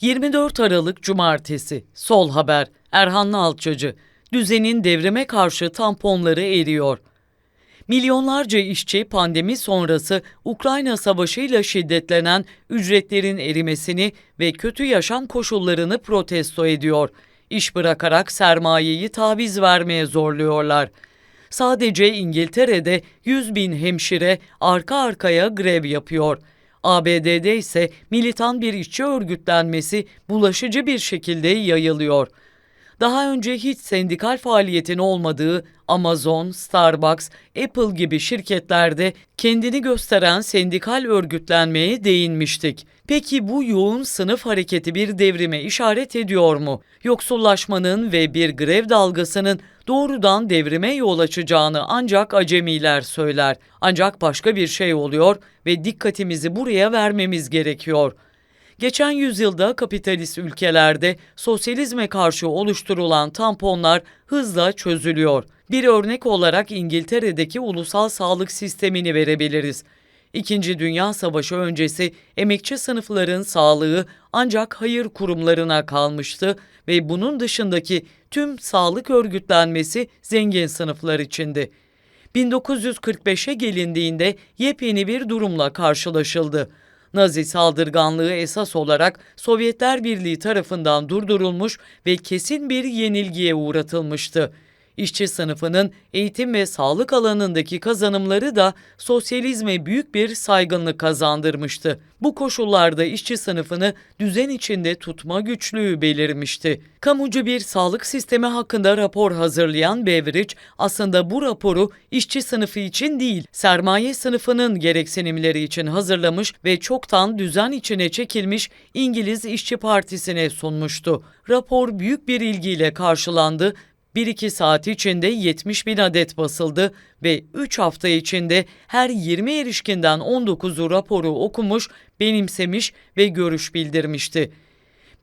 24 Aralık Cumartesi Sol Haber Erhan Alçacı Düzenin devrime karşı tamponları eriyor. Milyonlarca işçi pandemi sonrası Ukrayna savaşıyla şiddetlenen ücretlerin erimesini ve kötü yaşam koşullarını protesto ediyor. İş bırakarak sermayeyi taviz vermeye zorluyorlar. Sadece İngiltere'de 100 bin hemşire arka arkaya grev yapıyor. ABD'de ise militan bir işçi örgütlenmesi bulaşıcı bir şekilde yayılıyor. Daha önce hiç sendikal faaliyetin olmadığı Amazon, Starbucks, Apple gibi şirketlerde kendini gösteren sendikal örgütlenmeye değinmiştik. Peki bu yoğun sınıf hareketi bir devrime işaret ediyor mu? Yoksullaşmanın ve bir grev dalgasının doğrudan devrime yol açacağını ancak acemiler söyler. Ancak başka bir şey oluyor ve dikkatimizi buraya vermemiz gerekiyor. Geçen yüzyılda kapitalist ülkelerde sosyalizme karşı oluşturulan tamponlar hızla çözülüyor. Bir örnek olarak İngiltere'deki ulusal sağlık sistemini verebiliriz. İkinci Dünya Savaşı öncesi emekçi sınıfların sağlığı ancak hayır kurumlarına kalmıştı ve bunun dışındaki tüm sağlık örgütlenmesi zengin sınıflar içindi. 1945'e gelindiğinde yepyeni bir durumla karşılaşıldı. Nazi saldırganlığı esas olarak Sovyetler Birliği tarafından durdurulmuş ve kesin bir yenilgiye uğratılmıştı. İşçi sınıfının eğitim ve sağlık alanındaki kazanımları da sosyalizme büyük bir saygınlık kazandırmıştı. Bu koşullarda işçi sınıfını düzen içinde tutma güçlüğü belirmişti. Kamucu bir sağlık sistemi hakkında rapor hazırlayan Beveridge aslında bu raporu işçi sınıfı için değil, sermaye sınıfının gereksinimleri için hazırlamış ve çoktan düzen içine çekilmiş İngiliz İşçi Partisi'ne sunmuştu. Rapor büyük bir ilgiyle karşılandı 1-2 saat içinde 70 bin adet basıldı ve 3 hafta içinde her 20 erişkinden 19'u raporu okumuş, benimsemiş ve görüş bildirmişti.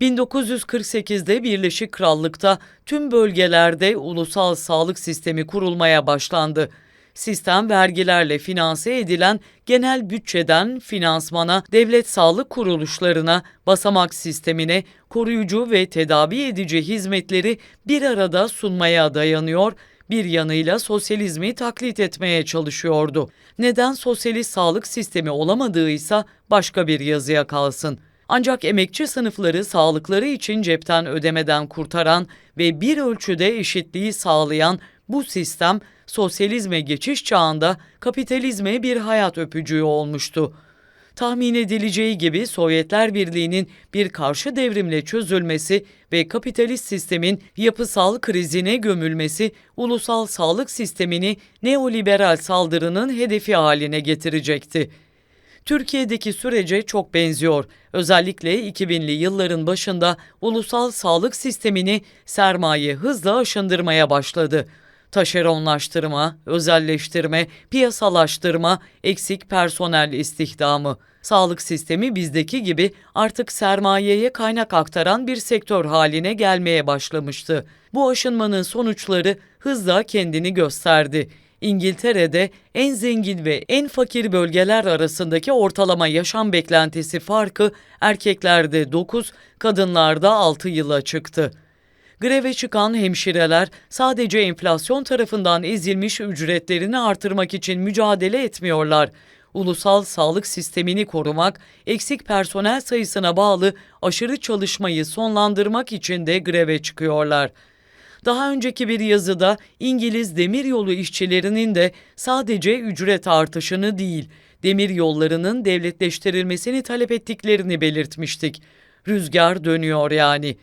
1948'de Birleşik Krallık'ta tüm bölgelerde ulusal sağlık sistemi kurulmaya başlandı. Sistem vergilerle finanse edilen genel bütçeden finansmana, devlet sağlık kuruluşlarına, basamak sistemine, koruyucu ve tedavi edici hizmetleri bir arada sunmaya dayanıyor, bir yanıyla sosyalizmi taklit etmeye çalışıyordu. Neden sosyalist sağlık sistemi olamadığıysa başka bir yazıya kalsın. Ancak emekçi sınıfları sağlıkları için cepten ödemeden kurtaran ve bir ölçüde eşitliği sağlayan bu sistem sosyalizme geçiş çağında kapitalizme bir hayat öpücüğü olmuştu. Tahmin edileceği gibi Sovyetler Birliği'nin bir karşı devrimle çözülmesi ve kapitalist sistemin yapısal krizine gömülmesi ulusal sağlık sistemini neoliberal saldırının hedefi haline getirecekti. Türkiye'deki sürece çok benziyor. Özellikle 2000'li yılların başında ulusal sağlık sistemini sermaye hızla aşındırmaya başladı taşeronlaştırma, özelleştirme, piyasalaştırma, eksik personel istihdamı. Sağlık sistemi bizdeki gibi artık sermayeye kaynak aktaran bir sektör haline gelmeye başlamıştı. Bu aşınmanın sonuçları hızla kendini gösterdi. İngiltere'de en zengin ve en fakir bölgeler arasındaki ortalama yaşam beklentisi farkı erkeklerde 9, kadınlarda 6 yıla çıktı. Greve çıkan hemşireler sadece enflasyon tarafından ezilmiş ücretlerini artırmak için mücadele etmiyorlar. Ulusal sağlık sistemini korumak, eksik personel sayısına bağlı aşırı çalışmayı sonlandırmak için de greve çıkıyorlar. Daha önceki bir yazıda İngiliz demiryolu işçilerinin de sadece ücret artışını değil, demir yollarının devletleştirilmesini talep ettiklerini belirtmiştik. Rüzgar dönüyor yani.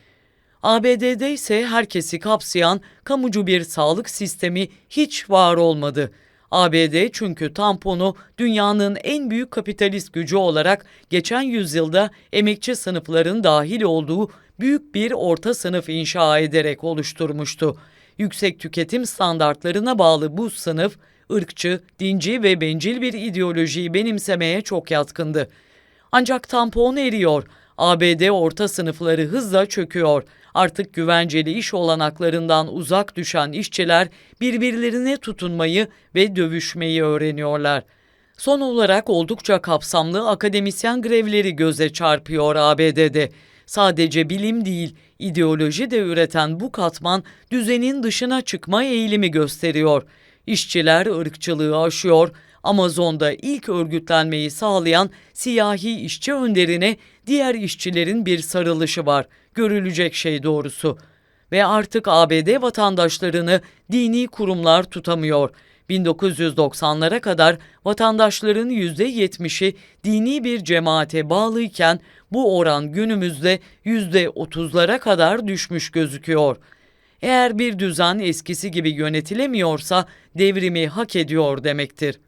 ABD'de ise herkesi kapsayan kamucu bir sağlık sistemi hiç var olmadı. ABD çünkü tamponu dünyanın en büyük kapitalist gücü olarak geçen yüzyılda emekçi sınıfların dahil olduğu büyük bir orta sınıf inşa ederek oluşturmuştu. Yüksek tüketim standartlarına bağlı bu sınıf ırkçı, dinci ve bencil bir ideolojiyi benimsemeye çok yatkındı. Ancak tampon eriyor. ABD orta sınıfları hızla çöküyor. Artık güvenceli iş olanaklarından uzak düşen işçiler birbirlerine tutunmayı ve dövüşmeyi öğreniyorlar. Son olarak oldukça kapsamlı akademisyen grevleri göze çarpıyor ABD'de. Sadece bilim değil, ideoloji de üreten bu katman düzenin dışına çıkma eğilimi gösteriyor. İşçiler ırkçılığı aşıyor, Amazon'da ilk örgütlenmeyi sağlayan siyahi işçi önderine diğer işçilerin bir sarılışı var. Görülecek şey doğrusu. Ve artık ABD vatandaşlarını dini kurumlar tutamıyor. 1990'lara kadar vatandaşların %70'i dini bir cemaate bağlıyken bu oran günümüzde %30'lara kadar düşmüş gözüküyor. Eğer bir düzen eskisi gibi yönetilemiyorsa devrimi hak ediyor demektir.